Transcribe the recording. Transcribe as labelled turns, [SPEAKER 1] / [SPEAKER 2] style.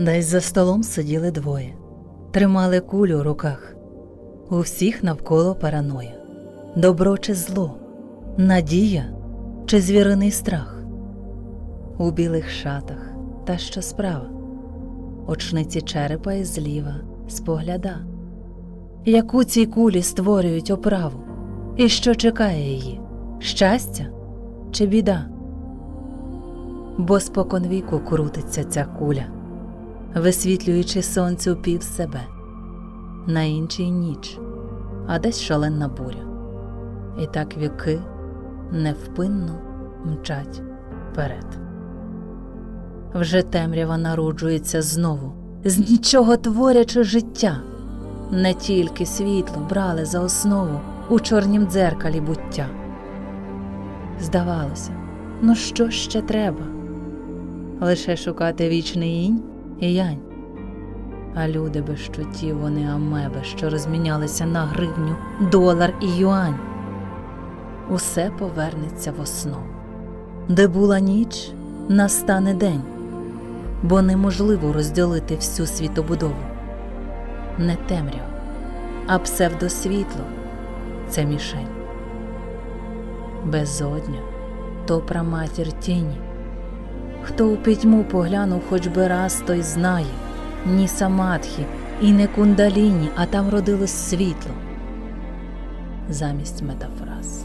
[SPEAKER 1] Десь за столом сиділи двоє, тримали кулю у руках. У всіх навколо параноя. Добро чи зло, надія чи звіриний страх. У білих шатах та що справа, очниці черепа і зліва спогляда. Яку ці кулі створюють оправу, і що чекає її щастя чи біда? Бо споконвіку крутиться ця куля, висвітлюючи сонцю пів себе, на іншій ніч, а десь шаленна буря. І так віки невпинно мчать вперед. Вже темрява народжується знову, з нічого творячи життя. Не тільки світло брали за основу у чорнім дзеркалі буття. Здавалося, ну що ще треба? Лише шукати вічний інь янь. А люди без чуттів вони амеби, що розмінялися на гривню, долар і юань. Усе повернеться в основу. Де була ніч, настане день, бо неможливо розділити всю світобудову. Не темрява, а псевдосвітло це мішень. Безодня то праматір тіні. Хто у пітьму поглянув хоч би раз, той знає ні самадхі і не кундаліні, а там родилось світло. Замість метафраз